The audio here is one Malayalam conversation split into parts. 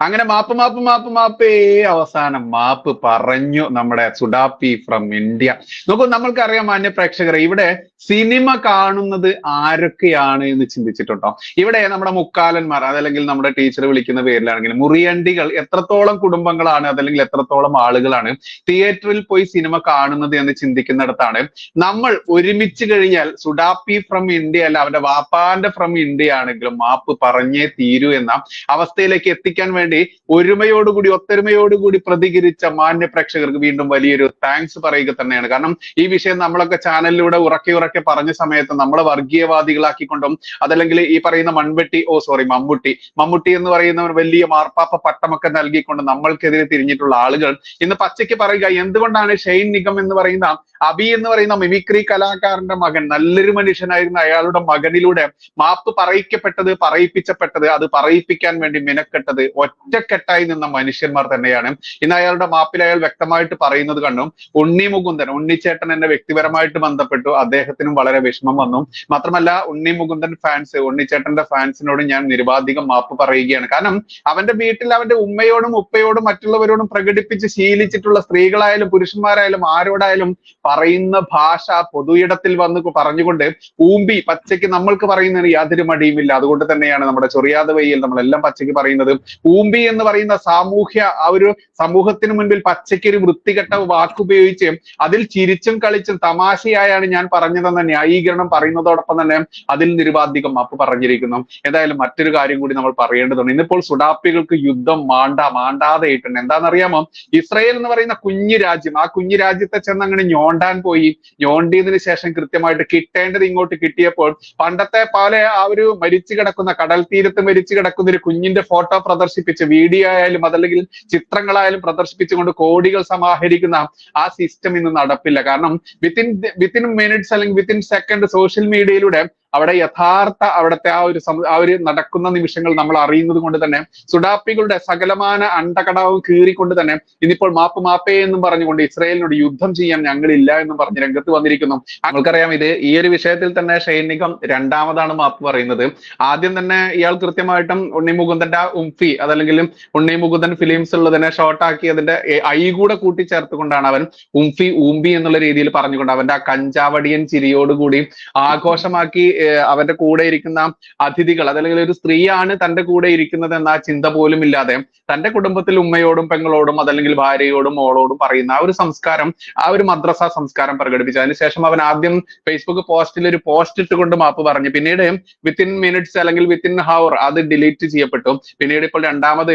അങ്ങനെ മാപ്പ് മാപ്പ് മാപ്പ് മാപ്പേ. അവസാനം മാപ്പ് പറഞ്ഞു നമ്മുടെ സുഡാപ്പി ഫ്രം ഇന്ത്യ. നോക്കൂ നമ്മൾക്കറിയാം മാന്യ പ്രേക്ഷകരെ ഇവിടെ സിനിമ കാണുന്നത് ആരൊക്കെയാണ് എന്ന് ചിന്തിച്ചിട്ടുണ്ടോ? ഇവിടെ നമ്മുടെ മുക്കാലന്മാർ അതല്ലെങ്കിൽ നമ്മുടെ ടീച്ചർ വിളിക്കുന്ന പേരിലാണെങ്കിൽ മുറിയണ്ടികൾ എത്രത്തോളം കുടുംബങ്ങളാണ് അതല്ലെങ്കിൽ എത്രത്തോളം ആളുകളാണ് തിയേറ്ററിൽ പോയി സിനിമ കാണുന്നത് എന്ന് ചിന്തിക്കുന്നിടത്താണ് നമ്മൾ ഒരുമിച്ച് കഴിഞ്ഞാൽ സുഡാപ്പി ഫ്രം ഇന്ത്യ അല്ല അവന്റെ വാപ്പാന്റെ ഫ്രം ഇന്ത്യ ആണെങ്കിലും മാപ്പ് പറഞ്ഞേ തീരൂ എന്ന അവസ്ഥയിലേക്ക് എത്തിക്കാൻ വേണ്ടി ഒരുമയോടുകൂടി ഒത്തൊരുമയോടുകൂടി പ്രതികരിച്ച മാന്യ പ്രേക്ഷകർക്ക് വീണ്ടും വലിയൊരു താങ്ക്സ് പറയുക തന്നെയാണ്. കാരണം ഈ വിഷയം നമ്മളൊക്കെ ചാനലിലൂടെ ഉറക്കി ഉറക്കി പറഞ്ഞ സമയത്ത് നമ്മളെ വർഗീയവാദികളാക്കിക്കൊണ്ടും അതല്ലെങ്കിൽ ഈ പറയുന്ന മൺവെട്ടി ഓ സോറി മമ്മൂട്ടി. മമ്മൂട്ടി എന്ന് പറയുന്ന ഒരു വലിയ മാർപ്പാപ്പ പട്ടമൊക്കെ നൽകിക്കൊണ്ട് നമ്മൾക്കെതിരെ തിരിഞ്ഞിട്ടുള്ള ആളുകൾ. ഇന്ന് പച്ചയ്ക്ക് പറയുക എന്തുകൊണ്ടാണ് ഷെയ്ൻ നിഗം എന്ന് പറയുന്ന അബി എന്ന് പറയുന്ന മിമിക്രി കലാകാരന്റെ മകൻ നല്ലൊരു മനുഷ്യനായിരുന്ന. അയാളുടെ മകനിലൂടെ മാപ്പ് പറയിക്കപ്പെട്ടത് പറയിപ്പിച്ചപ്പെട്ടത് അത് പറയിപ്പിക്കാൻ വേണ്ടി മിനക്കെട്ടത് ഒറ്റക്കെട്ടായി നിന്ന മനുഷ്യന്മാർ തന്നെയാണ്. ഇന്ന് അയാളുടെ മാപ്പിൽ അയാൾ വ്യക്തമായിട്ട് പറയുന്നത് കണ്ടു. ഉണ്ണി മുകുന്ദൻ ഉണ്ണിച്ചേട്ടൻ എന്നെ വ്യക്തിപരമായിട്ട് ബന്ധപ്പെട്ടു. അദ്ദേഹത്തിനും വളരെ വിഷമം വന്നു. മാത്രമല്ല ഉണ്ണി മുകുന്ദൻ ഫാൻസ് ഉണ്ണിച്ചേട്ടന്റെ ഫാൻസിനോട് ഞാൻ നിരുപാധികം മാപ്പ് പറയുകയാണ്. കാരണം അവന്റെ വീട്ടിൽ അവന്റെ ഉമ്മയോടും ഉപ്പയോടും മറ്റുള്ളവരോടും പ്രകടിപ്പിച്ച് ശീലിച്ചിട്ടുള്ള സ്ത്രീകളായാലും പുരുഷന്മാരായാലും ആരോടായാലും പറയുന്ന ഭാഷ പൊതുയിടത്തിൽ വന്ന് പറഞ്ഞുകൊണ്ട് ഊമ്പി പച്ചയ്ക്ക് നമ്മൾക്ക് പറയുന്നതിന് യാതൊരു മടിയുമില്ല. അതുകൊണ്ട് തന്നെയാണ് നമ്മുടെ ചൊറിയാതെ വയ്യൽ നമ്മളെല്ലാം പച്ചയ്ക്ക് പറയുന്നത്. ഊമ്പി എന്ന് പറയുന്ന സാമൂഹ്യ ആ ഒരു സമൂഹത്തിന് മുൻപിൽ പച്ചയ്ക്ക് ഒരു വൃത്തികെട്ട വാക്കുപയോഗിച്ച് അതിൽ ചിരിച്ചും കളിച്ചും തമാശയായാണ് ഞാൻ പറഞ്ഞതെന്ന ന്യായീകരണം പറയുന്നതോടൊപ്പം തന്നെ അതിൽ നിരുപാധികം മാപ്പ് പറഞ്ഞിരിക്കുന്നു. എന്തായാലും മറ്റൊരു കാര്യം കൂടി നമ്മൾ പറയേണ്ടതുണ്ട്. ഇന്നിപ്പോൾ സുഡാപ്പികൾക്ക് യുദ്ധം മാണ്ട മാണ്ടാതെ ഇട്ടുണ്ട് എന്താണെന്നറിയാമോ? ഇസ്രയേൽ എന്ന് പറയുന്ന കുഞ്ഞു രാജ്യം. ആ കുഞ്ഞു രാജ്യത്തെ ചെന്ന് അങ്ങനെ ഞോണ്ടാൻ പോയി. ഞോണ്ടിയതിനു ശേഷം കൃത്യമായിട്ട് കിട്ടേണ്ടത് ഇങ്ങോട്ട് കിട്ടിയപ്പോൾ പണ്ടത്തെ പോലെ ആ ഒരു മരിച്ചു കിടക്കുന്ന കടൽ തീരത്ത് മരിച്ചു കിടക്കുന്ന ഒരു കുഞ്ഞിന്റെ ഫോട്ടോ പ്രദർശിപ്പിച്ച് വീഡിയോ ആയാലും അതല്ലെങ്കിൽ ചിത്രങ്ങളായാലും പ്രദർശിപ്പിച്ചുകൊണ്ട് കോടികൾ സമാഹരിക്കുന്ന ആ സിസ്റ്റം ഇന്ന് നടപ്പില്ല. കാരണം വിത്തിൻ വിത്തിൻ മിനിറ്റ്സ് അല്ലെങ്കിൽ വിത്തിൻ സെക്കൻഡ് സോഷ്യൽ മീഡിയയിലൂടെ അവിടെ യഥാർത്ഥ അവിടുത്തെ ആ ഒരു ആ ഒരു നടക്കുന്ന നിമിഷങ്ങൾ നമ്മൾ അറിയുന്നത് കൊണ്ട് തന്നെ സുഡാപ്പികളുടെ സകലമാന അണ്ടകടാവും കീറിക്കൊണ്ട് തന്നെ ഇന്നിപ്പോൾ മാപ്പ് മാപ്പേ എന്നും പറഞ്ഞുകൊണ്ട് ഇസ്രായേലിനോട് യുദ്ധം ചെയ്യാൻ ഞങ്ങളില്ല എന്നും പറഞ്ഞ് രംഗത്ത് വന്നിരിക്കുന്നു. നമ്മൾക്കറിയാം ഇത് ഈ ഒരു വിഷയത്തിൽ തന്നെ ഷൈനികം രണ്ടാമതാണ് മാപ്പ് പറയുന്നത്. ആദ്യം തന്നെ ഇയാൾ കൃത്യമായിട്ടും ഉണ്ണി മുകുന്ദന്റെ ഉംഫി അതല്ലെങ്കിൽ ഉണ്ണി മുകുന്ദൻ ഫിലിംസ് ഉള്ളതിനെ ഷോർട്ടാക്കി അതിന്റെ ഐ കൂടെ കൂട്ടിച്ചേർത്തുകൊണ്ടാണ് അവൻ ഉംഫി ഊമ്പി എന്നുള്ള രീതിയിൽ പറഞ്ഞുകൊണ്ട് അവന്റെ ആ കഞ്ചാവടിയൻ ചിരിയോടുകൂടി ആഘോഷമാക്കി അവന്റെ കൂടെ ഇരിക്കുന്ന അതിഥികൾ അതല്ലെങ്കിൽ ഒരു സ്ത്രീയാണ് തന്റെ കൂടെ ഇരിക്കുന്നത് എന്ന ചിന്ത പോലും ഇല്ലാതെ തന്റെ കുടുംബത്തിൽ ഉമ്മയോടും പെങ്ങളോടും അതല്ലെങ്കിൽ ഭാര്യയോടും മോളോടും പറയുന്ന ആ ഒരു സംസ്കാരം ആ ഒരു മദ്രസ സംസ്കാരം പ്രകടിപ്പിച്ചു. അതിനുശേഷം അവൻ ആദ്യം ഫേസ്ബുക്ക് പോസ്റ്റിൽ ഒരു പോസ്റ്റ് ഇട്ടുകൊണ്ട് മാപ്പ് പറഞ്ഞു. പിന്നീട് വിത്തിൻ മിനിറ്റ്സ് അല്ലെങ്കിൽ വിത്തിൻ ഹവർ അത് ഡിലീറ്റ് ചെയ്യപ്പെട്ടു. പിന്നീട് ഇപ്പോൾ രണ്ടാമത്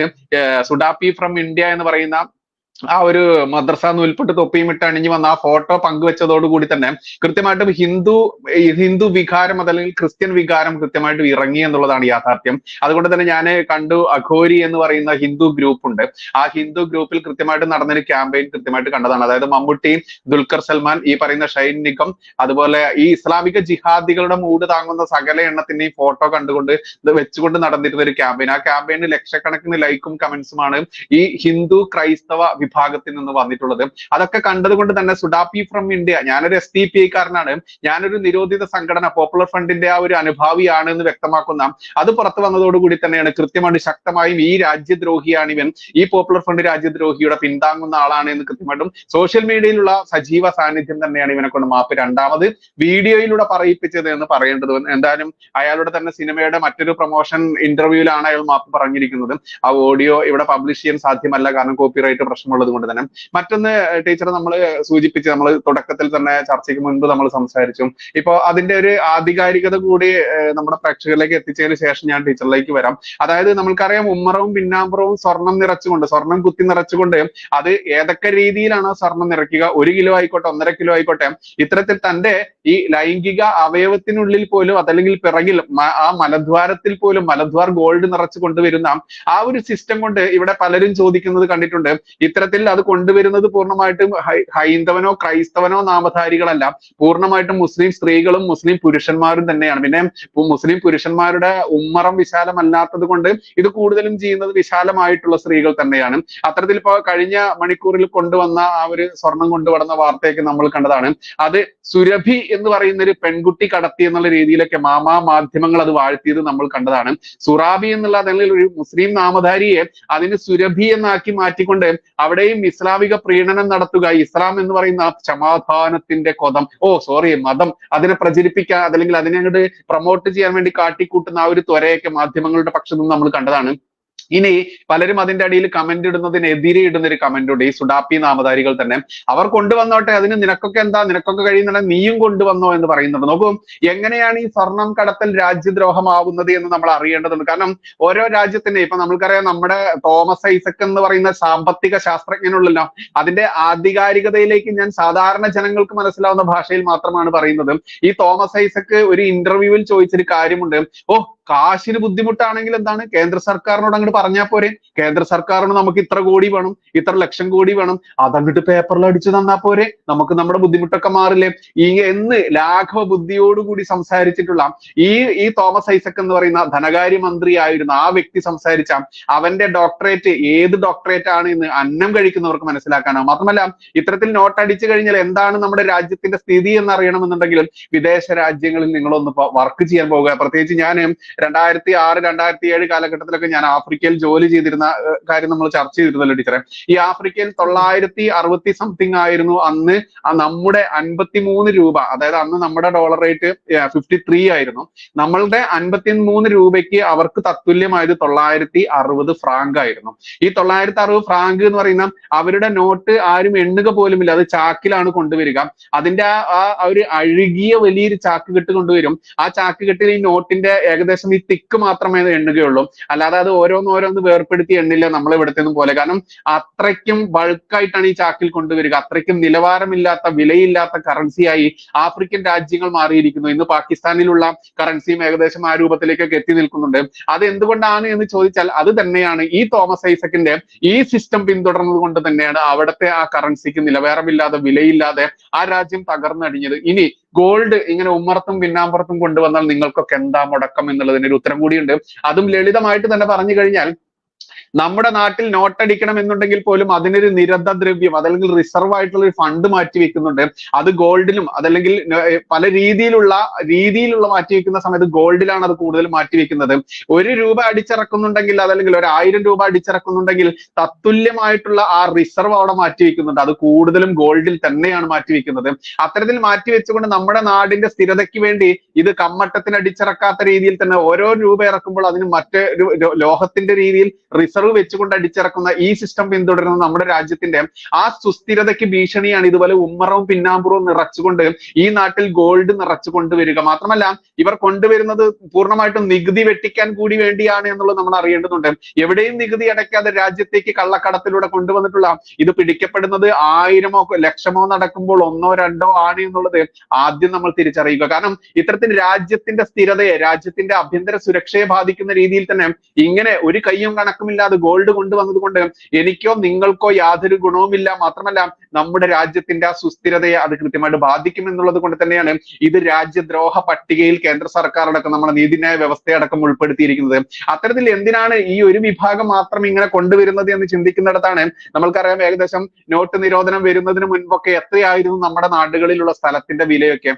സുഡാപ്പി ഫ്രം ഇന്ത്യ എന്ന് പറയുന്ന ആ ഒരു മദ്രസ നൂൽപ്പെട്ട് തൊപ്പിയും ഇട്ട് അണിഞ്ഞു വന്ന ആ ഫോട്ടോ പങ്കുവെച്ചതോടുകൂടി തന്നെ കൃത്യമായിട്ടും ഹിന്ദു ഹിന്ദു വികാരം അതല്ലെങ്കിൽ ക്രിസ്ത്യൻ വികാരം കൃത്യമായിട്ടും ഇറങ്ങി എന്നുള്ളതാണ് യാഥാർത്ഥ്യം. അതുകൊണ്ട് തന്നെ ഞാൻ കണ്ടു അഘോരി എന്ന് പറയുന്ന ഹിന്ദു ഗ്രൂപ്പ് ഉണ്ട്. ആ ഹിന്ദു ഗ്രൂപ്പിൽ കൃത്യമായിട്ട് നടന്നൊരു ക്യാമ്പയിൻ കൃത്യമായിട്ട് കണ്ടതാണ്. അതായത് മമ്മൂട്ടി ദുൽഖർ സൽമാൻ ഈ പറയുന്ന ഷൈൻ നിഗം അതുപോലെ ഈ ഇസ്ലാമിക ജിഹാദികളുടെ മൂട് താങ്ങുന്ന സകല എണ്ണത്തിന്റെയും ഫോട്ടോ കണ്ടുകൊണ്ട് ഇത് വെച്ചുകൊണ്ട് നടന്നിരുന്ന ഒരു ക്യാമ്പയിൻ ആ ക്യാമ്പയിന് ലക്ഷക്കണക്കിന് ലൈക്കും കമന്റ്സുമാണ് ഈ ഹിന്ദു ക്രൈസ്തവ വിഭാഗത്തിൽ നിന്ന് വന്നിട്ടുള്ളത്. അതൊക്കെ കണ്ടതുകൊണ്ട് തന്നെ സുഡാപ്പി ഫ്രം ഇന്ത്യ ഞാനൊരു എസ് ഡി പി ഐക്കാരനാണ് ഞാനൊരു നിരോധിത സംഘടന പോപ്പുലർ ഫ്രണ്ടിന്റെ ആ ഒരു അനുഭാവിയാണ് എന്ന് വ്യക്തമാക്കുന്ന അത് പുറത്തു വന്നതോടുകൂടി തന്നെയാണ് കൃത്യമായിട്ട് ശക്തമായും ഈ രാജ്യദ്രോഹിയാണ് ഇവൻ ഈ പോപ്പുലർ ഫ്രണ്ട് രാജ്യദ്രോഹിയുടെ പിന്താങ്ങുന്ന ആളാണ് എന്ന് കൃത്യമായിട്ടും സോഷ്യൽ മീഡിയയിലുള്ള സജീവ സാന്നിധ്യം തന്നെയാണ് ഇവനെ കൊണ്ട് മാപ്പ് രണ്ടാമത് വീഡിയോയിലൂടെ പറയിപ്പിച്ചത് എന്ന് പറയേണ്ടത്. എന്തായാലും അയാളുടെ തന്നെ സിനിമയുടെ മറ്റൊരു പ്രൊമോഷൻ ഇന്റർവ്യൂവിലാണ് അയാൾ മാപ്പ് പറഞ്ഞിരിക്കുന്നത്. ആ ഓഡിയോ ഇവിടെ പബ്ലിഷ് ചെയ്യാൻ സാധ്യമല്ല കാരണം കോപ്പിറൈറ്റ് പ്രശ്നമുള്ളത് കൊണ്ട് തന്നെ. മറ്റൊന്ന് ടീച്ചർ നമ്മൾ സൂചിപ്പിച്ച് നമ്മൾ തുടക്കത്തിൽ തന്നെ ചർച്ചയ്ക്ക് മുൻപ് നമ്മൾ സംസാരിച്ചു. ഇപ്പോ അതിന്റെ ഒരു ആധികാരികത കൂടി നമ്മുടെ പ്രേക്ഷകരിലേക്ക് എത്തിച്ചതിന് ശേഷം ഞാൻ ടീച്ചറിലേക്ക് വരാം. അതായത് നമ്മൾക്കറിയാം ഉമ്മറവും പിന്നാമ്പുറവും സ്വർണം നിറച്ചുകൊണ്ട് സ്വർണം കുത്തി നിറച്ചുകൊണ്ട് അത് ഏതൊക്കെ രീതിയിലാണ് സ്വർണം നിറയ്ക്കുക? ഒരു കിലോ ആയിക്കോട്ടെ ഒന്നര കിലോ ആയിക്കോട്ടെ. ഇത്തരത്തിൽ തന്റെ ഈ ലൈംഗിക അവയവത്തിനുള്ളിൽ പോലും അതല്ലെങ്കിൽ പിറകിൽ ആ മലദ്വാരത്തിൽ പോലും മലദ്വാർ ഗോൾഡ് നിറച്ചു കൊണ്ടുവരുന്ന ആ ഒരു സിസ്റ്റം കൊണ്ട് ഇവിടെ പലരും ചോദിക്കുന്നത് കണ്ടിട്ടുണ്ട്. ഇത്തരത്തിൽ ഇത്തരത്തിൽ അത് കൊണ്ടുവരുന്നത് പൂർണമായിട്ടും ഹൈന്ദവനോ ക്രൈസ്തവനോ നാമധാരികളല്ല. പൂർണമായിട്ടും മുസ്ലിം സ്ത്രീകളും മുസ്ലിം പുരുഷന്മാരും തന്നെയാണ്. പിന്നെ മുസ്ലിം പുരുഷന്മാരുടെ ഉമ്മറം വിശാലമല്ലാത്തത് കൊണ്ട് ഇത് കൂടുതലും ചെയ്യുന്നത് വിശാലമായിട്ടുള്ള സ്ത്രീകൾ തന്നെയാണ്. അത്തരത്തിൽ ഇപ്പൊ കഴിഞ്ഞ മണിക്കൂറിൽ കൊണ്ടുവന്ന ആ ഒരു സ്വർണം കൊണ്ടുവന്ന വാർത്തയൊക്കെ നമ്മൾ കണ്ടതാണ്. അത് സുരഭി എന്ന് പറയുന്ന ഒരു പെൺകുട്ടി കടത്തി എന്നുള്ള രീതിയിലൊക്കെ മാമാ മാധ്യമങ്ങൾ അത് വാഴ്ത്തിയത് നമ്മൾ കണ്ടതാണ്. സുറാബി എന്നുള്ള അല്ലെങ്കിൽ ഒരു മുസ്ലിം നാമധാരിയെ അതിന് സുരഭി എന്നാക്കി മാറ്റിക്കൊണ്ട് അവിടെയും ഇസ്ലാമിക പ്രീണനം നടത്തുക. ഇസ്ലാം എന്ന് പറയുന്ന സമാധാനത്തിന്റെ കൊതം. ഓ സോറി മതം. അതിനെ പ്രചരിപ്പിക്കാൻ അതല്ലെങ്കിൽ അതിനെ അങ്ങോട്ട് പ്രൊമോട്ട് ചെയ്യാൻ വേണ്ടി കാട്ടിക്കൂട്ടുന്ന ആ ഒരു ത്വരയൊക്കെ മാധ്യമങ്ങളുടെ പക്ഷത്തു നമ്മൾ കണ്ടതാണ്. ഇനി പലരും അതിന്റെ അടിയിൽ കമന്റ് ഇടുന്നതിനെതിരെ ഇടുന്ന ഒരു കമന്റ് ഉണ്ട്. ഈ സുഡാപ്പി നാമധാരികൾ തന്നെ. അവർ കൊണ്ടുവന്നോട്ടെ അതിന് നിനക്കൊക്കെ എന്താ? നിനക്കൊക്കെ കഴിയുന്നുണ്ടെങ്കിൽ നീയും കൊണ്ടുവന്നോ എന്ന് പറയുന്നുണ്ട്. നോക്കൂ എങ്ങനെയാണ് ഈ സ്വർണം കടത്തൽ രാജ്യദ്രോഹമാവുന്നത് എന്ന് നമ്മൾ അറിയേണ്ടതുണ്ട്. കാരണം ഓരോ രാജ്യത്തിന്റെ ഇപ്പൊ നമ്മൾക്കറിയാം നമ്മുടെ തോമസ് ഐസക് എന്ന് പറയുന്ന സാമ്പത്തിക ശാസ്ത്രജ്ഞനുള്ളല്ലോ അതിന്റെ ആധികാരികതയിലേക്ക് ഞാൻ സാധാരണ ജനങ്ങൾക്ക് മനസ്സിലാവുന്ന ഭാഷയിൽ മാത്രമാണ് പറയുന്നത്. ഈ തോമസ് ഐസക് ഒരു ഇന്റർവ്യൂവിൽ ചോദിച്ചൊരു കാര്യമുണ്ട്. ഓ കാശിന് ബുദ്ധിമുട്ടാണെങ്കിൽ എന്താണ്? കേന്ദ്ര സർക്കാരിനോട് അങ്ങോട്ട് പറഞ്ഞാൽ പോരെ. കേന്ദ്ര സർക്കാരിനോട് നമുക്ക് ഇത്ര കോടി വേണം ഇത്ര ലക്ഷം കോടി വേണം അതങ്ങോട്ട് പേപ്പറിൽ അടിച്ചു തന്നാ പോരെ. നമുക്ക് നമ്മുടെ ബുദ്ധിമുട്ടൊക്കെ മാറില്ലേ? ഈ എന്ന് ലാഘവ ബുദ്ധിയോടുകൂടി സംസാരിച്ചിട്ടുള്ള ഈ ഈ തോമസ് ഐസക് എന്ന് പറയുന്ന ധനകാര്യ മന്ത്രിയായിരുന്ന ആ വ്യക്തി സംസാരിച്ച അവന്റെ ഡോക്ടറേറ്റ് ഏത് ഡോക്ടറേറ്റ് ആണ് എന്ന് അന്നം കഴിക്കുന്നവർക്ക് മനസ്സിലാക്കാനാവും മാത്രമല്ല ഇത്തരത്തിൽ നോട്ട് അടിച്ചു കഴിഞ്ഞാൽ എന്താണ് നമ്മുടെ രാജ്യത്തിന്റെ സ്ഥിതി എന്ന് അറിയണമെന്നുണ്ടെങ്കിലും വിദേശ രാജ്യങ്ങളിൽ നിങ്ങളൊന്ന് വർക്ക് ചെയ്യാൻ പോവുക. പ്രത്യേകിച്ച് ഞാൻ രണ്ടായിരത്തി ആറ് രണ്ടായിരത്തി ഏഴ് കാലഘട്ടത്തിലൊക്കെ ഞാൻ ആഫ്രിക്കയിൽ ജോലി ചെയ്തിരുന്ന കാര്യം നമ്മൾ ചർച്ച ചെയ്തിരുന്നല്ലോ ടീച്ചറെ. ഈ ആഫ്രിക്കയിൽ തൊള്ളായിരത്തി അറുപത്തി സംതിങ് ആയിരുന്നു അന്ന് നമ്മുടെ അൻപത്തി മൂന്ന് രൂപ അതായത് അന്ന് നമ്മുടെ ഡോളർ റേറ്റ് ഫിഫ്റ്റി ത്രീ ആയിരുന്നു. നമ്മളുടെ അൻപത്തി മൂന്ന് രൂപയ്ക്ക് അവർക്ക് തത്തുല്യമായത് തൊള്ളായിരത്തി അറുപത് ഫ്രാങ്ക് ആയിരുന്നു. ഈ തൊള്ളായിരത്തി അറുപത് ഫ്രാങ്ക് എന്ന് പറയുന്ന അവരുടെ നോട്ട് ആരും എണ്ണുക പോലുമില്ല. അത് ചാക്കിലാണ് കൊണ്ടുവരിക. അതിന്റെ ആ ഒരു അഴുകിയ വലിയൊരു ചാക്ക് കെട്ട് കൊണ്ടുവരും. ആ ചാക്ക് കെട്ടിൽ ഈ നോട്ടിന്റെ ഏകദേശം ഈ തിക്ക് മാത്രമേ അത് എണ്ണുകയുള്ളൂ. അല്ലാതെ അത് ഓരോന്ന് ഓരോന്ന് വേർപ്പെടുത്തി എണ്ണില്ല നമ്മൾ ഇവിടുത്തെ പോലെ. കാരണം അത്രയ്ക്കും ബൾക്കായിട്ടാണ് ഈ ചാക്കിൽ കൊണ്ടുവരിക. അത്രയ്ക്കും നിലവാരമില്ലാത്ത വിലയില്ലാത്ത കറൻസിയായി ആഫ്രിക്കൻ രാജ്യങ്ങൾ മാറിയിരിക്കുന്നു. ഇന്ന് പാകിസ്ഥാനിലുള്ള കറൻസിയും ഏകദേശം ആ രൂപത്തിലേക്കൊക്കെ എത്തി നിൽക്കുന്നുണ്ട്. അത് എന്തുകൊണ്ടാണ് എന്ന് ചോദിച്ചാൽ അത് തന്നെയാണ്. ഈ തോമസ് ഐസക്കിന്റെ ഈ സിസ്റ്റം പിന്തുടർന്നത് കൊണ്ട് തന്നെയാണ് അവിടുത്തെ ആ കറൻസിക്ക് നിലവാരമില്ലാതെ വിലയില്ലാതെ ആ രാജ്യം തകർന്നടിഞ്ഞത്. ഇനി ഗോൾഡ് ഇങ്ങനെ ഉമ്മറത്തും പിന്നാമ്പുറത്തും കൊണ്ടുവന്നാൽ നിങ്ങൾക്കൊക്കെ എന്താ മുടക്കം എന്നുള്ളതിന് ഒരു ഉത്തരം കൂടിയുണ്ട്. അതും ലളിതമായിട്ട് തന്നെ പറഞ്ഞു കഴിഞ്ഞാൽ നമ്മുടെ നാട്ടിൽ നോട്ടടിക്കണം എന്നുണ്ടെങ്കിൽ പോലും അതിനൊരു നിരന്ത ദ്രവ്യം അതല്ലെങ്കിൽ റിസർവ് ആയിട്ടുള്ള ഒരു ഫണ്ട് മാറ്റി വെക്കുന്നുണ്ട്. അത് ഗോൾഡിലും അതല്ലെങ്കിൽ പല രീതിയിലുള്ള രീതിയിലുള്ള മാറ്റി വെക്കുന്ന സമയത്ത് ഗോൾഡിലാണ് അത് കൂടുതൽ മാറ്റി വെക്കുന്നത്. ഒരു രൂപ അടിച്ചിറക്കുന്നുണ്ടെങ്കിൽ അതല്ലെങ്കിൽ ഒരു ആയിരം രൂപ അടിച്ചിറക്കുന്നുണ്ടെങ്കിൽ തത്തുല്യമായിട്ടുള്ള ആ റിസർവ് അവിടെ മാറ്റി വെക്കുന്നുണ്ട്. അത് കൂടുതലും ഗോൾഡിൽ തന്നെയാണ് മാറ്റി വെക്കുന്നത്. അത്തരത്തിൽ മാറ്റി വെച്ചുകൊണ്ട് നമ്മുടെ നാടിന്റെ സ്ഥിരതയ്ക്ക് വേണ്ടി ഇത് കമ്മട്ടത്തിന് അടിച്ചിറക്കാത്ത രീതിയിൽ തന്നെ ഓരോ രൂപ ഇറക്കുമ്പോൾ അതിന് മറ്റൊരു ലോഹത്തിന്റെ രീതിയിൽ റിസർവ് വെച്ചുകൊണ്ട് അടിച്ചിറക്കുന്ന ഈ സിസ്റ്റം പിന്തുടരുന്ന നമ്മുടെ രാജ്യത്തിന്റെ ആ സുസ്ഥിരതയ്ക്ക് ഭീഷണിയാണ്. ഇതുപോലെ ഉമ്മറവും പിന്നാമ്പുറവും നിറച്ചുകൊണ്ട് ഈ നാട്ടിൽ ഗോൾഡ് നിറച്ചു കൊണ്ടുവരിക. മാത്രമല്ല ഇവർ കൊണ്ടുവരുന്നത് പൂർണമായിട്ടും നികുതി വെട്ടിക്കാൻ കൂടി വേണ്ടിയാണ് എന്നുള്ളത് നമ്മൾ അറിയേണ്ടതുണ്ട്. എവിടെയും നികുതി അടയ്ക്കാതെ രാജ്യത്തേക്ക് കള്ളക്കടത്തിലൂടെ കൊണ്ടുവന്നിട്ടുള്ള ഇത് പിടിക്കപ്പെടുന്നത് ആയിരമോ ലക്ഷമോ നടക്കുമ്പോൾ ഒന്നോ രണ്ടോ ആണ് എന്നുള്ളത് ആദ്യം നമ്മൾ തിരിച്ചറിയുക. കാരണം ഇത്തരത്തിൽ രാജ്യത്തിന്റെ സ്ഥിരതയെ രാജ്യത്തിന്റെ ആഭ്യന്തര സുരക്ഷയെ ബാധിക്കുന്ന രീതിയിൽ തന്നെ ഇങ്ങനെ ഒരു കയ്യും കണക്കുമില്ലാതെ ഗോൾഡ് കൊണ്ടുവന്നത് കൊണ്ട് എനിക്കോ നിങ്ങൾക്കോ യാതൊരു ഗുണവുമില്ല. മാത്രമല്ല നമ്മുടെ രാജ്യത്തിന്റെ ആ സുസ്ഥിരതയെ അത് കൃത്യമായിട്ട് ബാധിക്കും എന്നുള്ളത് കൊണ്ട് തന്നെയാണ് ഇത് രാജ്യദ്രോഹ പട്ടികയിൽ കേന്ദ്ര സർക്കാർ അടക്കം നമ്മുടെ നീതിന്യായ വ്യവസ്ഥയടക്കം ഉൾപ്പെടുത്തിയിരിക്കുന്നത്. അത്തരത്തിൽ എന്തിനാണ് ഈ ഒരു വിഭാഗം മാത്രം ഇങ്ങനെ കൊണ്ടുവരുന്നത് എന്ന് ചിന്തിക്കുന്നിടത്താണ് നമ്മൾക്കറിയാം ഏകദേശം നോട്ട് നിരോധനം വരുന്നതിന് മുൻപൊക്കെ എത്രയായിരുന്നു നമ്മുടെ നാടുകളിലുള്ള സ്ഥലത്തിന്റെ വിലയൊക്കെ.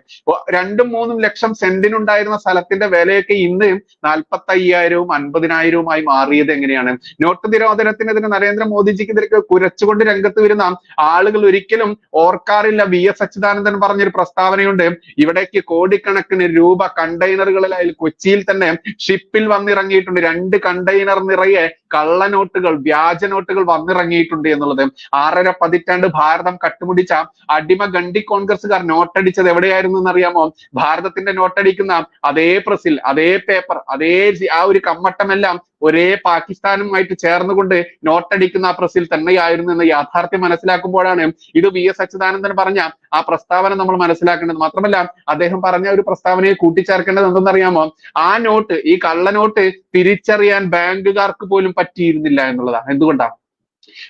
രണ്ടും മൂന്നും ലക്ഷം സെന്റിനുണ്ടായിരുന്ന സ്ഥലത്തിന്റെ വിലയൊക്കെ ഇന്ന് നാൽപ്പത്തി അയ്യായിരവും അൻപതിനായിരവുമായി മാറിയത് എങ്ങനെയാണ്? നോട്ട് നിരോധനത്തിനെതിരെ നരേന്ദ്രമോദിജിക്കെതിരെ കുരച്ചുകൊണ്ട് രംഗത്ത് വരുന്ന ആളുകൾ ഒരിക്കലും ഓർക്കാറില്ല വി എസ് അച്യുതാനന്ദൻ പറഞ്ഞൊരു പ്രസ്താവനയുണ്ട്. ഇവിടേക്ക് കോടിക്കണക്കിന് രൂപ കണ്ടെയ്നറുകളിലായി കൊച്ചിയിൽ തന്നെ ഷിപ്പിൽ വന്നിറങ്ങിയിട്ടുണ്ട്. രണ്ട് കണ്ടെയ്നർ നിറയെ കള്ളനോട്ടുകൾ വ്യാജ നോട്ടുകൾ വന്നിറങ്ങിയിട്ടുണ്ട് എന്നുള്ളത്. ആറര പതിറ്റാണ്ട് ഭാരതം കട്ടുമുടിച്ച അടിമ ഗണ്ടി കോൺഗ്രസ്സുകാർ നോട്ടടിച്ചത് എവിടെയായിരുന്നു എന്നറിയാമോ? ഭാരതത്തിന്റെ നോട്ടടിക്കുന്ന അതേ പ്രസിൽ അതേ പേപ്പർ അതേ ആ ഒരു കമ്മട്ടമെല്ലാം ഒരേ പാകിസ്ഥാനുമായിട്ട് ചേർന്നുകൊണ്ട് നോട്ടടിക്കുന്ന ആ പ്രസിൽ തന്നെയായിരുന്നു എന്ന യാഥാർത്ഥ്യം മനസ്സിലാക്കുമ്പോഴാണ് ഇത് വി എസ് അച്യുതാനന്ദൻ പറഞ്ഞ ആ പ്രസ്താവന നമ്മൾ മനസ്സിലാക്കേണ്ടത്. മാത്രമല്ല അദ്ദേഹം പറഞ്ഞ ഒരു പ്രസ്താവനയെ കൂട്ടിച്ചേർക്കേണ്ടത് എന്തെന്നറിയാമോ? ആ നോട്ട് ഈ കള്ളനോട്ട് തിരിച്ചറിയാൻ ബാങ്കുകാർക്ക് പോലും പറ്റിയിരുന്നില്ല എന്നുള്ളതാണ്. എന്തുകൊണ്ടാണ്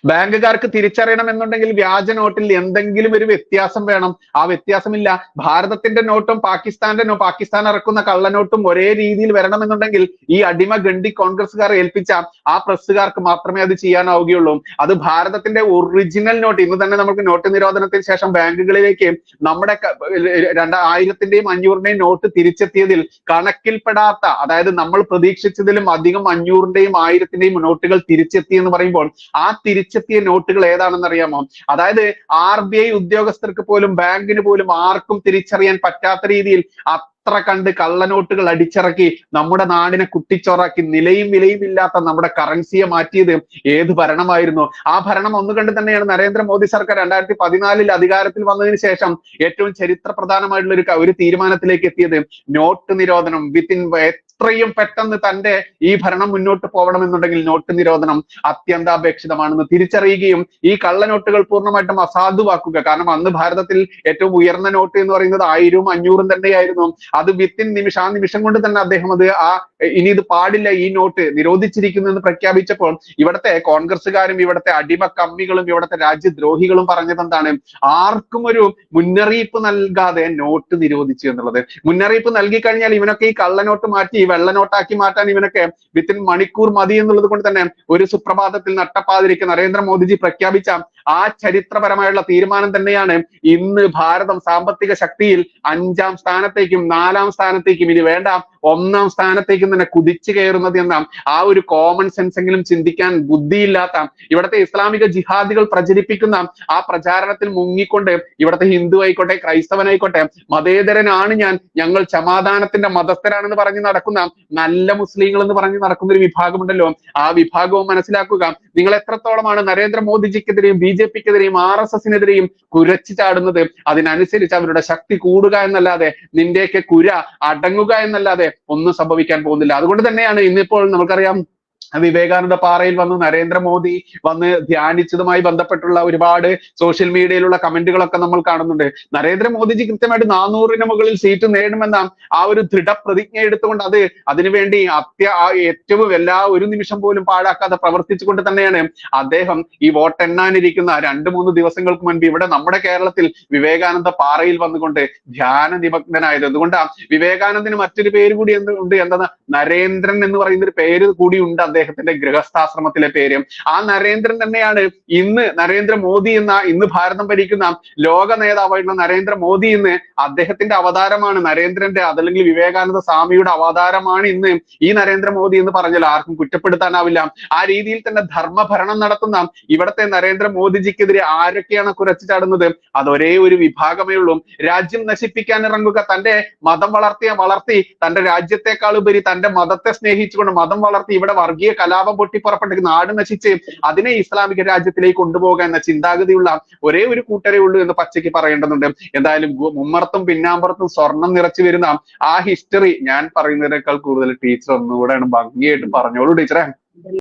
ബാങ്കുകാർക്ക് തിരിച്ചറിയണം എന്നുണ്ടെങ്കിൽ വ്യാജ നോട്ടിൽ എന്തെങ്കിലും ഒരു വ്യത്യാസം വേണം. ആ വ്യത്യാസമില്ല. ഭാരതത്തിന്റെ നോട്ടും പാകിസ്ഥാന്റെ നോ പാകിസ്ഥാൻ ഇറക്കുന്ന കള്ളനോട്ടും ഒരേ രീതിയിൽ വരണമെന്നുണ്ടെങ്കിൽ ഈ അടിമ ഗണ്ടി കോൺഗ്രസ്സുകാർ ഏൽപ്പിച്ച ആ പ്രസ്സുകാർക്ക് മാത്രമേ അത് ചെയ്യാനാവുകയുള്ളൂ. അത് ഭാരതത്തിന്റെ ഒറിജിനൽ നോട്ട്. ഇന്ന് തന്നെ നമുക്ക് നോട്ട് നിരോധനത്തിന് ശേഷം ബാങ്കുകളിലേക്ക് നമ്മുടെ രണ്ട ആയിരത്തിന്റെയും അഞ്ഞൂറിന്റെയും നോട്ട് തിരിച്ചെത്തിയതിൽ കണക്കിൽപ്പെടാത്ത അതായത് നമ്മൾ പ്രതീക്ഷിച്ചതിലും അധികം അഞ്ഞൂറിന്റെയും ആയിരത്തിന്റെയും നോട്ടുകൾ തിരിച്ചെത്തി എന്ന് പറയുമ്പോൾ ആ തിരിച്ചെത്തിയ നോട്ടുകൾ ഏതാണെന്ന് അറിയാമോ അതായത് ആർ ബി ഐ ഉദ്യോഗസ്ഥർക്ക് പോലും ബാങ്കിന് പോലും ആർക്കും തിരിച്ചറിയാൻ പറ്റാത്ത രീതിയിൽ അത്ര കണ്ട് കള്ളനോട്ടുകൾ അടിച്ചിറക്കി നമ്മുടെ നാടിനെ കുട്ടിച്ചോറാക്കി നിലയും വിലയും ഇല്ലാത്ത നമ്മുടെ കറൻസിയെ മാറ്റിയത് ഏത് ഭരണമായിരുന്നു? ആ ഭരണം ഒന്ന് കണ്ട് തന്നെയാണ് നരേന്ദ്രമോദി സർക്കാർ രണ്ടായിരത്തി പതിനാലിൽ അധികാരത്തിൽ വന്നതിന് ശേഷം ഏറ്റവും ചരിത്ര പ്രധാനമായിട്ടുള്ള ഒരു ഒരു തീരുമാനത്തിലേക്ക് എത്തിയത്. നോട്ട് നിരോധനം വിത്തിൻ എത്രയും പെട്ടെന്ന് തന്റെ ഈ ഭരണം മുന്നോട്ട് പോകണമെന്നുണ്ടെങ്കിൽ നോട്ട് നിരോധനം അത്യന്താപേക്ഷിതമാണെന്ന് തിരിച്ചറിയുകയും ഈ കള്ളനോട്ടുകൾ പൂർണമായിട്ടും അസാധുവാക്കുക. കാരണം അന്ന് ഭാരതത്തിൽ ഏറ്റവും ഉയർന്ന നോട്ട് എന്ന് പറയുന്നത് ആയിരവും അഞ്ഞൂറും തന്നെയായിരുന്നു. അത് വിത്തിൻ നിമിഷം ആ നിമിഷം കൊണ്ട് തന്നെ അദ്ദേഹം അത് ആ ഇനി ഇത് പാടില്ല ഈ നോട്ട് നിരോധിച്ചിരിക്കുന്നു എന്ന് പ്രഖ്യാപിച്ചപ്പോൾ ഇവിടത്തെ കോൺഗ്രസ്സുകാരും ഇവിടത്തെ അടിമ കമ്മികളും ഇവിടത്തെ രാജ്യദ്രോഹികളും പറഞ്ഞത് എന്താണ്? ആർക്കും ഒരു മുന്നറിയിപ്പ് നൽകാതെ നോട്ട് നിരോധിച്ചു എന്നുള്ളത്. മുന്നറിയിപ്പ് നൽകി കഴിഞ്ഞാൽ ഇവനൊക്കെ ഈ കള്ളനോട്ട് മാറ്റി ഈ വെള്ളനോട്ടാക്കി മാറ്റാൻ ഇവനൊക്കെ വിത്തിൻ മണിക്കൂർ മതി എന്നുള്ളത് കൊണ്ട് തന്നെ ഒരു സുപ്രഭാതത്തിൽ നട്ടപ്പാതിരിക്ക് നരേന്ദ്രമോദിജി പ്രഖ്യാപിച്ച ആ ചരിത്രപരമായുള്ള തീരുമാനം തന്നെയാണ് ഇന്ന് ഭാരതം സാമ്പത്തിക ശക്തിയിൽ അഞ്ചാം സ്ഥാനത്തേക്കും നാലാം സ്ഥാനത്തേക്കും ഇനി വേണ്ട ഒന്നാം സ്ഥാനത്തേക്ക് തന്നെ കുതിച്ചു കയറുന്നത് എന്താ? ആ ഒരു കോമൺ സെൻസ് എങ്കിലും ചിന്തിക്കാൻ ബുദ്ധിയില്ലാത്ത ഇവിടുത്തെ ഇസ്ലാമിക ജിഹാദികൾ പ്രചരിപ്പിക്കുന്ന ആ പ്രചാരണത്തിൽ മുങ്ങിക്കൊണ്ട് ഇവിടുത്തെ ഹിന്ദു ആയിക്കോട്ടെ ക്രൈസ്തവനായിക്കോട്ടെ മതേതരനാണ് ഞാൻ ഞങ്ങൾ സമാധാനത്തിന്റെ മതസ്ഥരാണെന്ന് പറഞ്ഞ് നടക്കുന്ന നല്ല മുസ്ലിങ്ങൾ എന്ന് പറഞ്ഞ് നടക്കുന്ന ഒരു വിഭാഗമുണ്ടല്ലോ. ആ വിഭാഗവും മനസ്സിലാക്കുക നിങ്ങൾ എത്രത്തോളമാണ് നരേന്ദ്രമോദിജിക്കെതിരെയും ബി ജെ പിക്കെതിരെയും ആർ എസ് എസിനെതിരെയും കുരച്ചു ചാടുന്നത്? അതിനനുസരിച്ച് അവരുടെ ശക്തി കൂടുക എന്നല്ലാതെ നിന്റെയൊക്കെ കുര അടങ്ങുക എന്നല്ലാതെ ഒന്നും സംഭവിക്കാൻ പോകുന്നില്ല. അതുകൊണ്ട് തന്നെയാണ് ഇന്നിപ്പോൾ നമുക്കറിയാം വിവേകാനന്ദ പാറയിൽ വന്ന് നരേന്ദ്രമോദി വന്ന് ധ്യാനിച്ചതുമായി ബന്ധപ്പെട്ടുള്ള ഒരുപാട് സോഷ്യൽ മീഡിയയിലുള്ള കമന്റുകളൊക്കെ നമ്മൾ കാണുന്നുണ്ട്. നരേന്ദ്രമോദിജി കൃത്യമായിട്ട് നാനൂറിന് മുകളിൽ സീറ്റ് നേടുമെന്ന ആ ഒരു ദൃഢപ്രതിജ്ഞ എടുത്തുകൊണ്ട് അത് അതിനുവേണ്ടി അത്യ ഏറ്റവും എല്ലാ ഒരു നിമിഷം പോലും പാഴാക്കാതെ പ്രവർത്തിച്ചുകൊണ്ട് തന്നെയാണ് അദ്ദേഹം ഈ വോട്ട് വോട്ടെണ്ണാനിരിക്കുന്ന രണ്ട് മൂന്ന് ദിവസങ്ങൾക്ക് മുൻപ് ഇവിടെ നമ്മുടെ കേരളത്തിൽ വിവേകാനന്ദ പാറയിൽ വന്നുകൊണ്ട് ധ്യാന നിമഗ്നനായത്. അതുകൊണ്ട് വിവേകാനന്ദന് മറ്റൊരു പേര് കൂടി എന്ത് ഉണ്ട് എന്താ നരേന്ദ്രൻ എന്ന് പറയുന്ന ഒരു പേര് കൂടി ഉണ്ട് അദ്ദേഹത്തിന്റെ ഗൃഹസ്ഥാശ്രമത്തിലെ പേര്. ആ നരേന്ദ്രൻ തന്നെയാണ് ഇന്ന് നരേന്ദ്രമോദി എന്ന ഇന്ന് ഭാരതം ഭരിക്കുന്ന ലോക നേതാവായിട്ടുള്ള നരേന്ദ്രമോദി ഇന്ന് അദ്ദേഹത്തിന്റെ അവതാരമാണ് നരേന്ദ്രന്റെ അതല്ലെങ്കിൽ വിവേകാനന്ദ സ്വാമിയുടെ അവതാരമാണ് ഇന്ന് ഈ നരേന്ദ്രമോദി എന്ന് പറഞ്ഞാൽ ആർക്കും കുറ്റപ്പെടുത്താനാവില്ല. ആ രീതിയിൽ തന്നെ ധർമ്മഭരണം നടത്തുന്ന ഇവിടത്തെ നരേന്ദ്രമോദിജിക്കെതിരെ ആരൊക്കെയാണ് കുറച്ച് ചാടുന്നത്? അത് ഒരേ ഒരു വിഭാഗമേ ഉള്ളൂ. രാജ്യം നശിപ്പിക്കാൻ ഇറങ്ങുക തന്റെ മതം വളർത്തിയ വളർത്തി തന്റെ രാജ്യത്തെക്കാൾ ഉപരി തന്റെ മതത്തെ സ്നേഹിച്ചുകൊണ്ട് മതം വളർത്തി ഇവിടെ വർഗീയ കലാപം പൊട്ടിപ്പുറപ്പെട്ട് നാട് നശിച്ച് അതിനെ ഇസ്ലാമിക രാജ്യത്തിലേക്ക് കൊണ്ടുപോകുക എന്ന ചിന്താഗതിയുള്ള ഒരേ ഒരു കൂട്ടരേ ഉള്ളൂ എന്ന് പച്ചയ്ക്ക് പറയേണ്ടതുണ്ട്. എന്തായാലും മുമ്മറത്തും പിന്നാമ്പുറത്തും സ്വർണം നിറച്ചു വരുന്ന ആ ഹിസ്റ്ററി ഞാൻ പറയുന്നതിനേക്കാൾ കൂടുതൽ ടീച്ചർ ഒന്നുകൂടെയാണ് ഭംഗിയായിട്ട് പറഞ്ഞോളൂ ടീച്ചറെ